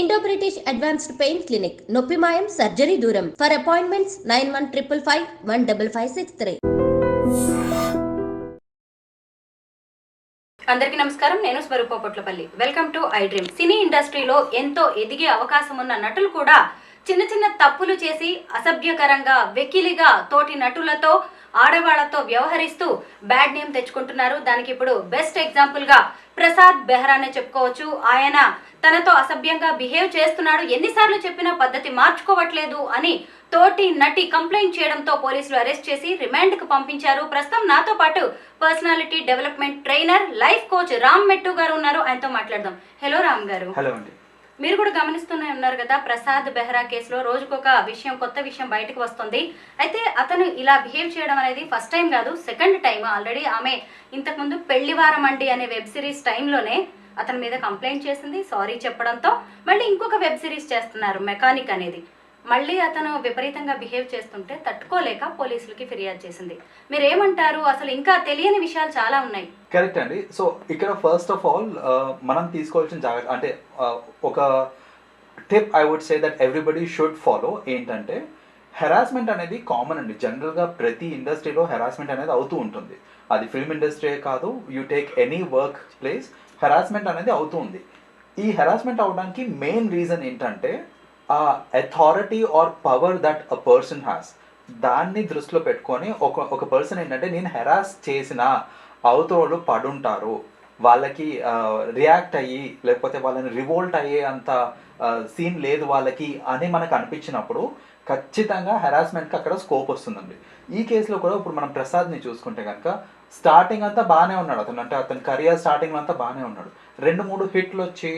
Indo British advanced pain clinic నొప్పి మాయం surgery దూరం for appointments nine one triple five one double five six three అందరికీ నమస్కారం. నేను Swarupa Potlapalli. Welcome to I dream cine ఇండస్ట్రీలో ఎంతో ఎదిగే అవకాశం ఉన్న నటులు కూడా చిన్న చిన్న తప్పులు చేసి అసభ్యకరంగా వెకిలిగా తోటి నటులతో ఆడవాళ్ళతో వ్యవహరిస్తూ బ్యాడ్ నేమ్ తెచ్చుకుంటున్నారు. దానికి ఇప్పుడు బెస్ట్ ఎగ్జాంపుల్గా ప్రసాద్ బెహ్రానే చెప్పుకోవచ్చు. ఆయన తనతో అసభ్యంగా బిహేవ్ చేస్తున్నాడు. ఎన్నిసార్లు చెప్పినా పద్ధతి మార్చుకోవట్లేదు అని తోటి నటి కంప్లైంట్ చేయడంతో పోలీసులు అరెస్ట్ చేసి రిమాండ్కు పంపించారు. ప్రస్తుతం నాతో పాటు personality development trainer life coach Ram Mettu garu ఉన్నారు. ఆయనతో మాట్లాడదాం. హలో రామ్ గారు. హలో అండి. మీరు కూడా గమనిస్తూనే ఉన్నారు కదా ప్రసాద్ బెహ్రా కేసులో రోజుకొక విషయం కొత్త విషయం బయటకు వస్తుంది. అయితే అతను ఇలా బిహేవ్ చేయడం అనేది ఫస్ట్ టైం కాదు సెకండ్ టైం ఆల్రెడీ ఆమె ఇంతకుముందు పెళ్ళివారం అండి అనే వెబ్ సిరీస్ టైంలోనే అతని మీద కంప్లైంట్ చేసింది సారీ చెప్పడంతో. మళ్ళీ ఇంకొక వెబ్ సిరీస్ చేస్తున్నారు మెకానిక్ అనేది. మళ్ళీ అతను విపరీతంగా బిహేవ్ చేస్తుంటే తట్టుకోలేక పోలీసులకి ఫిర్యాదు చేసింది. మీరేమంటారు? అసలు ఇంకా తెలియని విషయాలు చాలా ఉన్నాయి. కరెక్ట్ అండి. సో ఇక్కడ ఫస్ట్ ఆఫ్ ఆల్ మనం తీసుకోవాల్సిన జాగ్రత్త అంటే uh, ఒక tip I would say that everybody should follow ఏంటంటే హెరాస్మెంట్ అనేది కామన్ అండి. జనరల్గా ప్రతి ఇండస్ట్రీలో హెరాస్మెంట్ అనేది అవుతూ ఉంటుంది. అది ఫిల్మ్ ఇండస్ట్రీ కాదు you take any workplace harassment అనేది అవుతూ ఉంది. ఈ హెరాస్మెంట్ అవడానికి మెయిన్ రీజన్ ఏంటంటే ఆ authority or power that a person has దాన్ని దృష్టిలో పెట్టుకొని ఒక ఒక పర్సన్ ఏంటంటే నేను హెరాస్ చేసిన అవతోళ్ళు పడుంటారు. వాళ్ళకి రియాక్ట్ అయ్యి లేకపోతే వాళ్ళని రివోల్ట్ అయ్యే అంత సీన్ లేదు వాళ్ళకి అని మనకు అనిపించినప్పుడు ఖచ్చితంగా హెరాస్మెంట్కి అక్కడ స్కోప్ వస్తుందండి. ఈ కేసులో కూడా ఇప్పుడు మనం ప్రసాద్ని చూసుకుంటే కనుక స్టార్టింగ్ అంతా బాగానే ఉన్నాడు అతను. అంటే అతని కరియర్ స్టార్టింగ్ అంతా బాగానే ఉన్నాడు. రెండు మూడు హిట్లు వచ్చి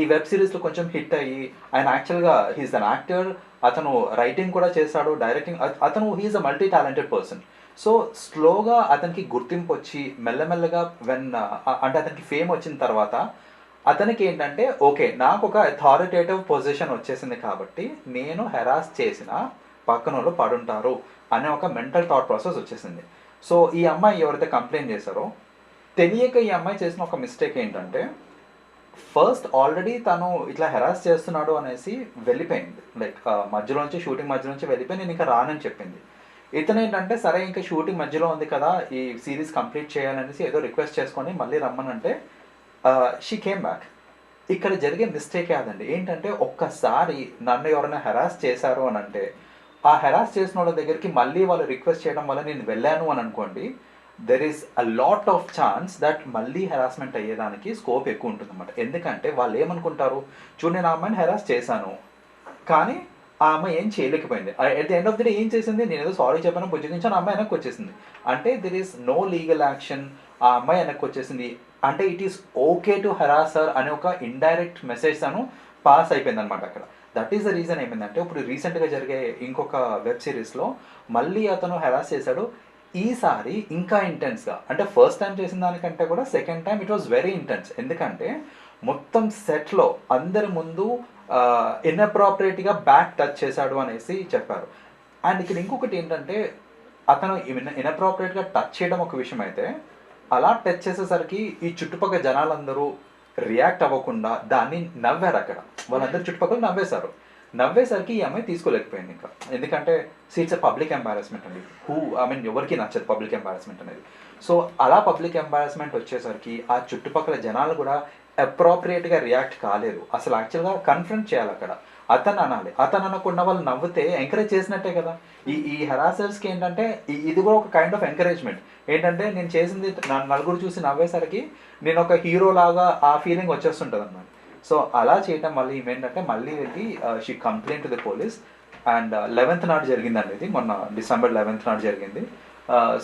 ఈ వెబ్ సిరీస్లో కొంచెం హిట్ అయ్యి ఆయన యాక్చువల్గా హీస్ అన్ యాక్టర్ అతను రైటింగ్ కూడా చేశాడు డైరెక్టింగ్ అతను he's a multi talented person so స్లోగా అతనికి గుర్తింపు వచ్చి మెల్లమెల్లగా వెన్ అంటే అతనికి ఫేమ్ వచ్చిన తర్వాత అతనికి ఏంటంటే ఓకే నాకు ఒక అథారిటేటివ్ పొజిషన్ వచ్చేసింది కాబట్టి నేను హెరాస్ చేసిన పక్కన వాళ్ళు పడుంటారు అనే ఒక మెంటల్ థాట్ ప్రాసెస్ వచ్చేసింది. సో ఈ అమ్మాయి ఎవరైతే కంప్లైంట్ చేశారో తెలియక ఈ అమ్మాయి చేసిన ఒక మిస్టేక్ ఏంటంటే ఫస్ట్ ఆల్రెడీ తను ఇట్లా హెరాస్ చేస్తున్నాడు అనేసి వెళ్ళిపోయింది. లైక్ మధ్యలోంచి షూటింగ్ మధ్యలోంచి వెళ్ళిపోయి నేను ఇంకా రానని చెప్పింది. ఇతను ఏంటంటే సరే ఇంకా షూటింగ్ మధ్యలో ఉంది కదా ఈ సిరీస్ కంప్లీట్ చేయాలనేసి ఏదో రిక్వెస్ట్ చేసుకొని మళ్ళీ రమ్మనంటే షీ కేమ్ బ్యాక్ ఇక్కడ జరిగే మిస్టేక్ కాదండి ఏంటంటే ఒక్కసారి నన్ను ఎవరైనా హెరాస్ చేశారు అని అంటే ఆ హెరాస్ చేసిన వాళ్ళ దగ్గరికి మళ్ళీ వాళ్ళు రిక్వెస్ట్ చేయడం వల్ల నేను వెళ్ళాను అని అనుకోండి there is a lot of chance that మళ్ళీ హెరాస్మెంట్ అయ్యేదానికి స్కోప్ ఎక్కువ ఉంటుంది అనమాట ఎందుకంటే వాళ్ళు ఏమనుకుంటారు? చూడు నేను ఆ అమ్మాయిని హెరాస్ చేశాను. కానీ ఆ అమ్మాయి ఏం చేయలేకపోయింది. At the end of the day ఏం చేసింది? నేను ఏదో సారీ చెప్పాను బుజ్జగించాను ఆ అమ్మాయి వెనక్కి వచ్చేసింది. అంటే there is no legal action ఆ అమ్మాయి వెనక్కి వచ్చేసింది. అంటే it is okay to harasser అనే ఒక ఇండైరెక్ట్ మెసేజ్ తను పాస్ అయిపోయింది అనమాట అక్కడ. దట్ ఈస్ ద రీజన్ ఏమైందంటే ఇప్పుడు రీసెంట్గా జరిగే ఇంకొక వెబ్ సిరీస్లో మళ్ళీ అతను హెరాస్ చేశాడు. ఈసారి ఇంకా ఇంటెన్స్గా అంటే ఫస్ట్ టైం చేసిన దానికంటే కూడా second time it was very intense ఎందుకంటే మొత్తం సెట్లో అందరి ముందు ఇన్అప్రాపరేట్గా బ్యాక్ టచ్ చేశాడు అనేసి చెప్పారు. అండ్ ఇక్కడ ఇంకొకటి ఏంటంటే అతను ఇన్అప్రాపరేట్గా టచ్ చేయడం ఒక విషయం అయితే అలా టచ్ చేసేసరికి ఈ చుట్టుపక్కల జనాలందరూ రియాక్ట్ అవ్వకుండా దాన్ని నవ్వారు అక్కడ. వాళ్ళందరూ చుట్టుపక్కల నవ్వేశారు. నవ్వేసరికి ఈ అమ్మాయి తీసుకోలేకపోయింది ఇంకా. ఎందుకంటే సీట్స్ పబ్లిక్ ఎంబారస్మెంట్ అండి. హూ ఐ మీన్ ఎవరికి నచ్చదు పబ్లిక్ ఎంబారాస్మెంట్ అనేది. సో అలా పబ్లిక్ ఎంబారాస్మెంట్ వచ్చేసరికి ఆ చుట్టుపక్కల జనాలు కూడా అప్రాప్రియేట్గా రియాక్ట్ కాలేదు. అసలు యాక్చువల్గా కన్ఫ్రంట్ చేయాలి అక్కడ. అతను అనాలి. అతను అనకుండా వాళ్ళు నవ్వితే ఎంకరేజ్ చేసినట్టే కదా. ఈ ఈ హెరాసర్స్కి ఏంటంటే ఇది కూడా ఒక కైండ్ ఆఫ్ ఎంకరేజ్మెంట్ ఏంటంటే నేను చేసింది నా- నలుగురు చూసి నవ్వేసరికి నేను ఒక హీరో లాగా ఆ ఫీలింగ్ వచ్చేస్తుంటుంది అన్నమాట సో అలా చేయటం మళ్ళీ ఏమేంటంటే మళ్ళీ వెళ్ళి she complaint to the police and eleventh నాడు జరిగిందండి ఇది మొన్న డిసెంబర్ లెవెన్త్ నాడు జరిగింది.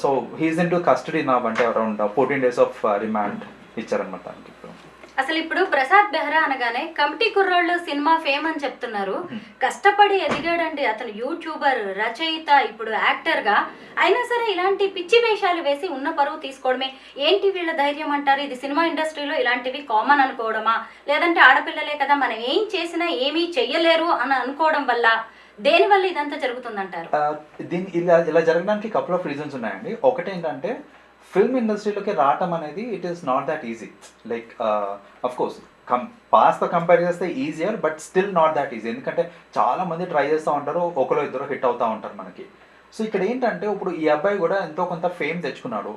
So he's in to custody నా అంటే around fourteen days of remand ఇచ్చారనమాట దానికి ఇప్పుడు. అసలు ఇప్పుడు ప్రసాద్ బెహ్రా అనగానే కమిటీ కుర్రోళ్ళు సినిమా ఫేమ్ అని చెప్తున్నారు. కష్టపడి ఎదిగాడండి అతను యూట్యూబర్ రచయిత ఇప్పుడు యాక్టర్గా. అయినా సరే ఇలాంటి పిచ్చి వేషాలు వేసి ఉన్న పరువు తీసుకోవడమే. ఏంటి వీళ్ళ ధైర్యం అంటారు? ఇది సినిమా ఇండస్ట్రీలో ఇలాంటివి కామన్ అనుకోవడమా? లేదంటే ఆడపిల్లలే కదా మనం ఏం చేసినా ఏమీ చెయ్యలేరు అని అనుకోవడం వల్ల దేని వల్ల ఇదంతా జరుగుతుందంటారు? దీని ఇలా ఇలా జరగడానికి కపుల్ ఆఫ్ రీజన్స్ ఉన్నాయండి. ఒకటి ఏంటంటే ఫిల్మ్ ఇండస్ట్రీలోకి రావటం అనేది it is not that easy like of course కం పాస్తో కంపేర్ చేస్తే easier but still not that easy ఎందుకంటే చాలా మంది ట్రై చేస్తూ ఉంటారు ఒకరు ఇద్దరు హిట్ అవుతూ ఉంటారు మనకి. సో ఇక్కడ ఏంటంటే ఇప్పుడు ఈ అబ్బాయి కూడా ఎంతో కొంత ఫేమ్ తెచ్చుకున్నాడు.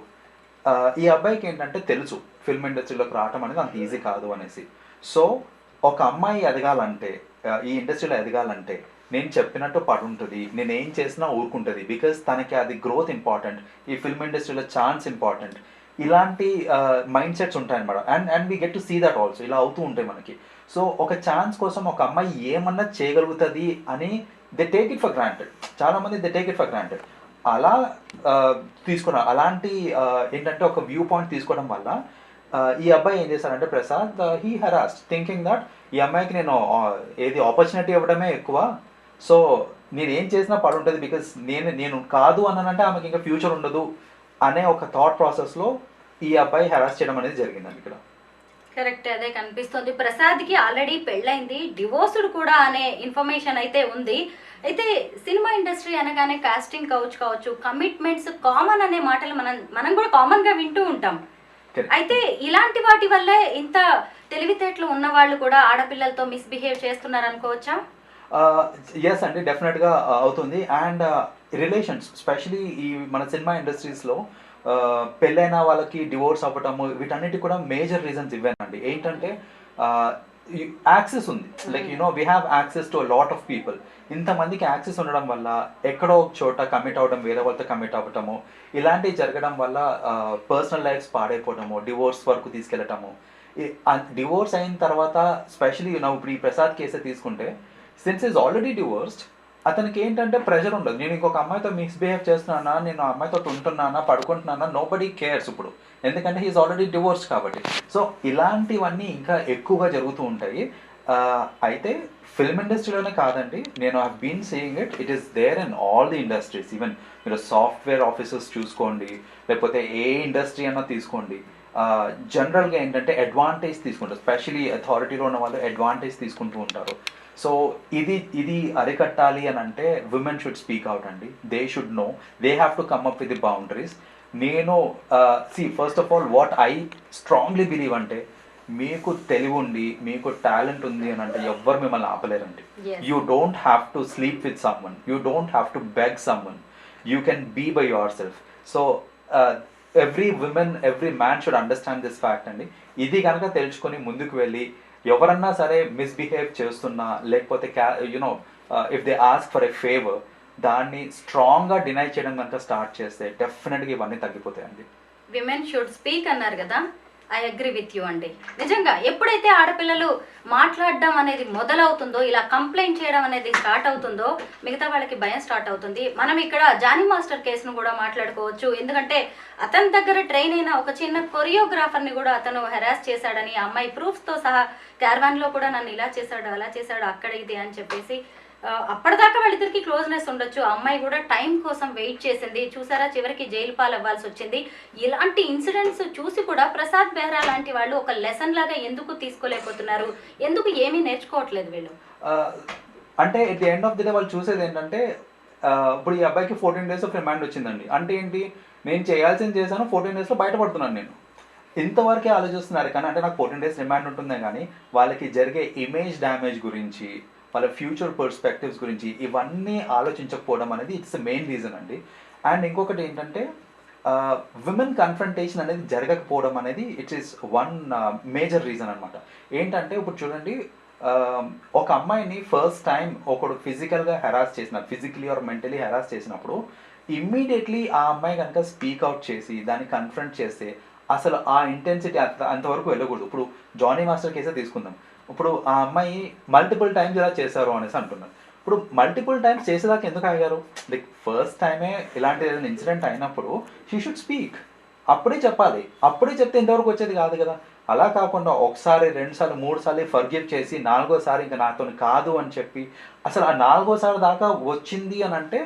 Uh, ఈ అబ్బాయికి ఏంటంటే తెలుసు ఫిల్మ్ ఇండస్ట్రీలోకి రావటం అనేది అంత ఈజీ కాదు అనేసి. సో ఒక అమ్మాయి ఎదగాలంటే uh, ఈ ఇండస్ట్రీలో ఎదగాలంటే నేను చెప్పినట్టు పడుంటుంది నేను ఏం చేసినా ఊరుకుంటుంది. బికాస్ తనకి అది గ్రోత్ ఇంపార్టెంట్ ఈ ఫిల్మ్ ఇండస్ట్రీలో ఛాన్స్ ఇంపార్టెంట్ ఇలాంటి మైండ్ సెట్స్ ఉంటాయి అనమాట and and we get to see that also ఇలా అవుతూ ఉంటాయి మనకి. సో ఒక ఛాన్స్ కోసం ఒక అమ్మాయి ఏమన్నా చేయగలుగుతుంది అని they take it for granted చాలా మంది they take it for granted అలా తీసుకున్నారు అలాంటి ఏంటంటే ఒక వ్యూ పాయింట్ తీసుకోవడం వల్ల ఈ అబ్బాయి ఏం చేశారంటే Prasad he harassed thinking that ఈ అమ్మాయికి నేను ఏది ఆపర్చునిటీ ఇవ్వడమే ఎక్కువ సో నేను ఏం చేసినా పడి ఉంటుంది బికాస్ నేను నేను కాదు అన్నానంటే ఆమెకి ఇంకా ఫ్యూచర్ ఉండదు అనే ఒక థాట్ ప్రాసెస్లో ఈ అబ్బాయి హెరాస్ చేయడం అనేది జరిగిందండి ఇక్కడ. కరెక్ట్ అదే కనిపిస్తుంది. ప్రసాద్కి ఆల్రెడీ పెళ్ళైంది డివోర్స్డ్ కూడా అనే ఇన్ఫర్మేషన్ అయితే ఉంది. అయితే సినిమా ఇండస్ట్రీ అనగానే కాస్టింగ్ కౌచ్ కావచ్చు కమిట్మెంట్స్ కామన్ అనే మాటలు మనం మనం కూడా కామన్గా వింటూ ఉంటాం. అయితే ఇలాంటి వాటి వల్లే ఇంత తెలివితేటలు ఉన్న వాళ్ళు కూడా ఆడపిల్లలతో మిస్బిహేవ్ చేస్తున్నారు అనుకోవచ్చా ఎస్ అండి డెఫినెట్గా అవుతుంది. అండ్ రిలేషన్స్ స్పెషలీ ఈ మన సినిమా ఇండస్ట్రీస్లో పెళ్ళైన వాళ్ళకి డివోర్స్ అవ్వటము వీటన్నిటి కూడా మేజర్ రీజన్స్ ఇవ్వానండి ఏంటంటే యాక్సెస్ ఉంది. Like you know we have access to lot of people ఇంతమందికి యాక్సెస్ ఉండడం వల్ల ఎక్కడో ఒక చోట కమిట్ అవ్వడం వేరే వాళ్ళతో కమిట్ అవ్వటము ఇలాంటివి జరగడం వల్ల పర్సనల్ లైఫ్స్ పాడైపోవడము డివోర్స్ వరకు తీసుకెళ్ళటము. డివోర్స్ అయిన తర్వాత స్పెషలీ నా ఇప్పుడు ఈ ప్రసాద్ కేసే తీసుకుంటే సిన్స్ ఈజ్ ఆల్రెడీ డివోర్స్డ్ అతనికి ఏంటంటే ప్రెషర్ ఉండదు. నేను ఇంకొక అమ్మాయితో మిస్బిహేవ్ చేస్తున్నానా నేను ఆ అమ్మాయితో ఉంటున్నానా పడుకుంటున్నానా నో బడీ కేర్స్ ఇప్పుడు. ఎందుకంటే హీఈస్ ఆల్రెడీ డివోర్స్ కాబట్టి. సో ఇలాంటివన్నీ ఇంకా ఎక్కువగా జరుగుతూ ఉంటాయి. అయితే ఫిల్మ్ ఇండస్ట్రీలోనే కాదండి నేను I been saying it it is there in all the industries even మీరు సాఫ్ట్వేర్ ఆఫీసెస్ చూసుకోండి లేకపోతే ఏ ఇండస్ట్రీ అన్నా తీసుకోండి. జనరల్గా ఏంటంటే అడ్వాంటేజ్ తీసుకుంటారు. స్పెషలీ అథారిటీలో ఉన్న వాళ్ళు అడ్వాంటేజ్ తీసుకుంటూ ఉంటారు. సో ఇది ఇది అరికట్టాలి అని అంటే విమెన్ షుడ్ స్పీక్ అవుట్ అండి. They should know they have to come up with the boundaries నేను see first of all what I strongly believe అంటే మీకు తెలివి ఉండి మీకు టాలెంట్ ఉంది అని అంటే ఎవ్వరు మిమ్మల్ని ఆపలేరండి. You don't have to sleep with someone you don't have to beg someone you can be by yourself so every women every man should understand this fact అండి. ఇది కనుక తెలుసుకొని ముందుకు వెళ్ళి ఎవరన్నా సరే మిస్బిహేవ్ చేస్తున్నా లేకపోతే క్యా you know if they ask for a favour దాన్ని స్ట్రాంగ్గా డినై చేయడం కనుక స్టార్ట్ చేస్తే డెఫినెట్గా ఇవన్నీ తగ్గిపోతాయండి. విమెన్ షుడ్ స్పీక్ అన్నారు కదా. ఐ అగ్రి విత్ యూ అండి. నిజంగా ఎప్పుడైతే ఆడపిల్లలు మాట్లాడడం అనేది మొదలవుతుందో ఇలా కంప్లైంట్ చేయడం అనేది స్టార్ట్ అవుతుందో మిగతా వాళ్ళకి భయం స్టార్ట్ అవుతుంది. మనం ఇక్కడ జానీ మాస్టర్ కేసును కూడా మాట్లాడుకోవచ్చు. ఎందుకంటే అతని దగ్గర ట్రైన్ అయిన ఒక చిన్న కొరియోగ్రాఫర్ని కూడా అతను హెరాస్ చేశాడని ఆ అమ్మాయి ప్రూఫ్స్తో సహా క్యార్వాన్లో కూడా నన్ను ఇలా చేశాడు అలా చేశాడు అక్కడ ఇది అని చెప్పేసి అప్పటిదాకా వాళ్ళిద్దరికి క్లోజ్నెస్ ఉండొచ్చు. అమ్మాయి కూడా టైం కోసం వెయిట్ చేసింది. చూసారా? చివరికి జైలు పాలవ్వాల్సి వచ్చింది. ఇలాంటి ఇన్సిడెంట్స్ చూసి కూడా ప్రసాద్ బెహ్రా లాంటి వాళ్ళు ఒక లెసన్ లాగా ఎందుకు తీసుకోలేకపోతున్నారు? ఎందుకు ఏమీ నేర్చుకోవట్లేదు వీళ్ళు? అంటే at the end of the day వాళ్ళు చూసేది ఏంటంటే ఇప్పుడు ఈ అబ్బాయికి ఫోర్టీన్ డేస్ ఆఫ్ రిమాండ్ వచ్చిందండి. అంటే ఏంటి? నేను చేయాల్సింది చేశాను ఫోర్టీన్ డేస్లో బయటపడుతున్నాను నేను. ఇంతవరకే ఆలోచిస్తున్నారు కానీ అంటే నాకు ఫోర్టీన్ డేస్ రిమాండ్ ఉంటుందే కానీ వాళ్ళకి జరిగే ఇమేజ్ డ్యామేజ్ గురించి వాళ్ళ ఫ్యూచర్ పర్స్పెక్టివ్స్ గురించి ఇవన్నీ ఆలోచించకపోవడం అనేది ఇట్స్ మెయిన్ రీజన్ అండి. అండ్ ఇంకొకటి ఏంటంటే విమెన్ కన్ఫ్రంటేషన్ అనేది జరగకపోవడం అనేది it is one major reason అనమాట ఏంటంటే ఇప్పుడు చూడండి ఒక అమ్మాయిని ఫస్ట్ టైం ఒకడు ఫిజికల్గా హెరాస్ చేసిన ఫిజికలీ ఆర్ మెంటలీ హెరాస్ చేసినప్పుడు ఇమ్మీడియట్లీ ఆ అమ్మాయి కనుక స్పీక్ అవుట్ చేసి దాన్ని కన్ఫ్రంట్ చేస్తే అసలు ఆ ఇంటెన్సిటీ అంత అంతవరకు వెళ్ళకూడదు. ఇప్పుడు జానీ మాస్టర్ కేసే తీసుకుందాం. ఇప్పుడు ఆ అమ్మాయి మల్టిపుల్ టైమ్స్ ఇలా చేశారు అనేసి అంటున్నారు. ఇప్పుడు మల్టిపుల్ టైమ్స్ చేసేదాకా ఎందుకు ఆగారు? లైక్ ఫస్ట్ టైమే ఇలాంటి ఏదైనా ఇన్సిడెంట్ అయినప్పుడు షీ షుడ్ స్పీక్ అప్పుడే చెప్పాలి. అప్పుడే చెప్తే ఇంతవరకు వచ్చేది కాదు కదా. అలా కాకుండా ఒకసారి రెండు సార్లు మూడు సార్లు ఫర్గివ్ చేసి నాలుగోసారి ఇంకా నాతో కాదు అని చెప్పి అసలు ఆ నాలుగోసారి దాకా వచ్చింది అని అంటే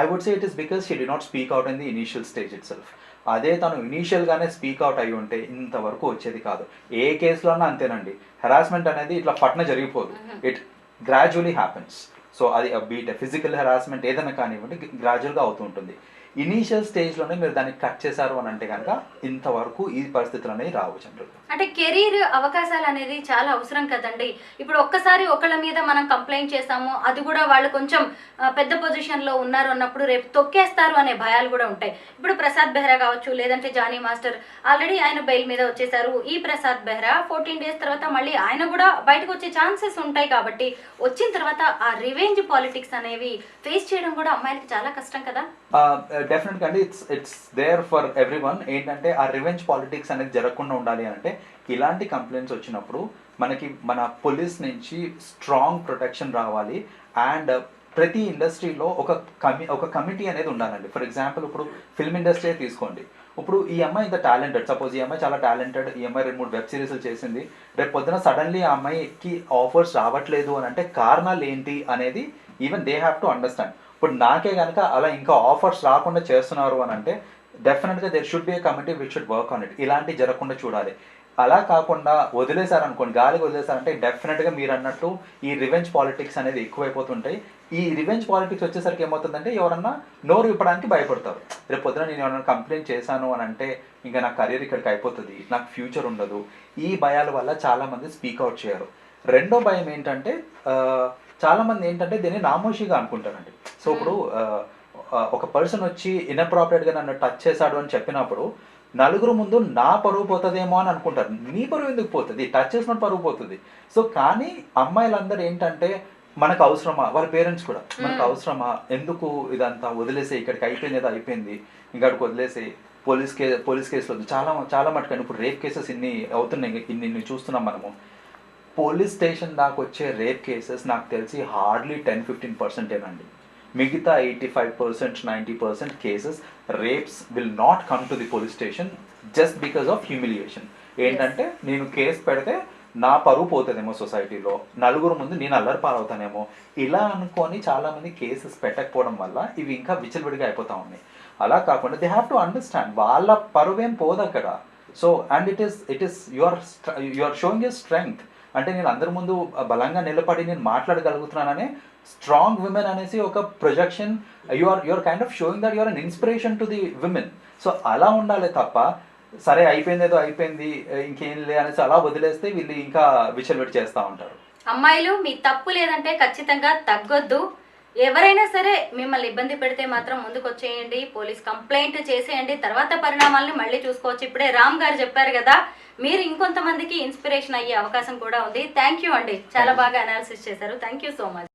I would say it is because she did not speak out in the initial stage itself అదే తను ఇనీషియల్గానే స్పీక్ అవుట్ అయి ఉంటే ఇంతవరకు వచ్చేది కాదు. ఏ కేసులో అన్నా అంతేనండి. హెరాస్మెంట్ అనేది ఇట్లా పట్న జరిగిపోదు. ఇట్ గ్రాడ్యువలీ హ్యాపెన్స్ సో అది బీట్ ఫిజికల్ హెరాస్మెంట్ ఏదైనా కానివ్వండి గ్రాడ్యువల్గా అవుతూ ఉంటుంది. ఇనీషియల్ స్టేజ్లోనే మీరు దాన్ని కట్ చేశారు అని అంటే కనుక ఇంతవరకు ఈ పరిస్థితులు అనేవి రావు జనరల్ అంటే కెరీర్ అవకాశాలు అనేది చాలా అవసరం కదండి. ఇప్పుడు ఒక్కసారి ఒకళ్ళ మీద మనం కంప్లైంట్ చేస్తాము అది కూడా వాళ్ళు కొంచెం పెద్ద పొజిషన్లో ఉన్నారు అన్నప్పుడు రేపు తొక్కేస్తారు అనే భయాలు కూడా ఉంటాయి. ఇప్పుడు ప్రసాద్ బెహ్రా కావచ్చు లేదంటే జానీ మాస్టర్ ఆల్రెడీ ఆయన బెయిల్ మీద వచ్చేసారు ఈ ప్రసాద్ బెహ్రా ఫోర్టీన్ డేస్ తర్వాత మళ్ళీ ఆయన కూడా బయటకు వచ్చే ఛాన్సెస్ ఉంటాయి కాబట్టి వచ్చిన తర్వాత ఆ రివెంజ్ పాలిటిక్స్ అనేవి ఫేస్ చేయడం కూడా అమ్మాయిలకి చాలా కష్టం కదా? డెఫినెట్గా అండి it's it's there for everyone ఏంటంటే ఆ రివెంజ్ పాలిటిక్స్ అనేది జరగకుండా ఉండాలి అంటే ఇలాంటి కంప్లైంట్స్ వచ్చినప్పుడు మనకి మన పోలీస్ నుంచి స్ట్రాంగ్ ప్రొటెక్షన్ రావాలి. అండ్ uh, ప్రతి ఇండస్ట్రీలో ఒక కమి ఒక కమిటీ అనేది ఉండాలండి. ఫర్ ఎగ్జాంపుల్ ఇప్పుడు ఫిల్మ్ ఇండస్ట్రీ తీసుకోండి. ఇప్పుడు ఈ అమ్మాయి ఇంత టాలెంటెడ్ సపోజ్ ఈ అమ్మాయి చాలా టాలెంటెడ్ ఈ అమ్మాయి రెండు మూడు వెబ్ సిరీస్లు చేసింది. రేపు పొద్దున సడన్లీ ఆ అమ్మాయికి ఆఫర్స్ రావట్లేదు అని అంటే కారణాలు ఏంటి అనేది even they have to understand ఇప్పుడు నాకే కనుక అలా ఇంకా ఆఫర్స్ రాకుండా చేస్తున్నారు అని అంటే డెఫినెట్గా there should be a committee which should work on it ఇలాంటి జరగకుండా చూడాలి. అలా కాకుండా వదిలేశారనుకోండి గాలికి వదిలేశారంటే డెఫినెట్గా మీరు అన్నట్టు ఈ రివెంజ్ పాలిటిక్స్ అనేది ఎక్కువైపోతుంటాయి. ఈ రివెంజ్ పాలిటిక్స్ వచ్చేసరికి ఏమవుతుందంటే ఎవరన్నా నోరు ఇవ్వడానికి భయపడతారు. రేపు పొద్దున నేను ఎవరైనా కంప్లైంట్ చేశాను అని అంటే ఇంకా నా కెరీర్ ఇక్కడికి అయిపోతుంది నాకు ఫ్యూచర్ ఉండదు. ఈ భయాల వల్ల చాలామంది స్పీక్ అవుట్ చేయరు. రెండో భయం ఏంటంటే చాలామంది ఏంటంటే దీన్ని నామోషిగా అనుకుంటారండి. సో ఇప్పుడు ఒక పర్సన్ వచ్చి ఇన్అప్రాపరేట్గా నన్ను టచ్ చేశాడు అని చెప్పినప్పుడు నలుగురు ముందు నా పరువు పోతుందేమో అని అనుకుంటారు. నీ పరువు ఎందుకు పోతుంది? టచ్ చేసినట్టు పరువు పోతుంది. సో కానీ అమ్మాయిలందరూ ఏంటంటే మనకు అవసరమా? వాళ్ళ పేరెంట్స్ కూడా. మనకు అవసరమా? ఎందుకు ఇదంతా వదిలేసి ఇక్కడికి అయిపోయింది ఏదో అయిపోయింది. ఇంకడికి వదిలేసి పోలీస్ కే పోలీస్ కేసులు. చాలా చాలా మటుకండి ఇప్పుడు రేప్ కేసెస్ ఇన్ని అవుతున్నాయి. ఇన్ని ఇన్ని చూస్తున్నాం మనము. పోలీస్ స్టేషన్ దాకా వచ్చే రేప్ కేసెస్ నాకు తెలిసి హార్డ్లీ టెన్ ఫిఫ్టీన్ పర్సెంటేనండి మిగతా eighty five percent ninety percent cases rapes will not come to the police station just because of humiliation ఏంటంటే నేను కేసు పెడితే నా పరువు పోతుందేమో సొసైటీలో నలుగురు ముందు నేను అల్లరి పాలవుతానేమో ఇలా అనుకొని చాలామంది కేసెస్ పెట్టకపోవడం వల్ల ఇవి ఇంకా విచ్చలవిడిగా అయిపోతా ఉన్నాయి. అలా కాకుండా దే హ్యావ్ టు అండర్స్టాండ్ వాళ్ళ పరువేం పోదు అక్కడ. So and it is it is your your showing your strength అంటే నేను అందరి ముందు బలంగా నిలబడి నేను మాట్లాడగలుగుతున్నాననే స్ట్రాంగ్ విమెన్ అనేసి ఒక projection you are your kind of showing that your an inspiration to the women so అలా ఉండాలి తప్ప సరే అయిపోయింది ఏదో అయిపోయింది ఇంకేం లే అనేసి అలా వదిలేస్తే వీళ్ళు ఇంకా విచలవిడి చేస్తూ ఉంటారు. అమ్మాయిలు మీ తప్పు లేదంటే ఖచ్చితంగా తగ్గొద్దు. ఎవరైనా సరే మిమ్మల్ని ఇబ్బంది పెడితే మాత్రం ముందుకు వచ్చేయండి పోలీస్ కంప్లైంట్ చేసేయండి తర్వాత పరిణామాలను మళ్ళీ చూసుకోవచ్చు. ఇప్పుడే రామ్ గారు చెప్పారు కదా మీరు ఇంకొంతమందికి ఇన్స్పిరేషన్ అయ్యే అవకాశం కూడా ఉంది. థ్యాంక్ యూ అండి. చాలా బాగా అనాలిసిస్ చేశారు. Thank you so much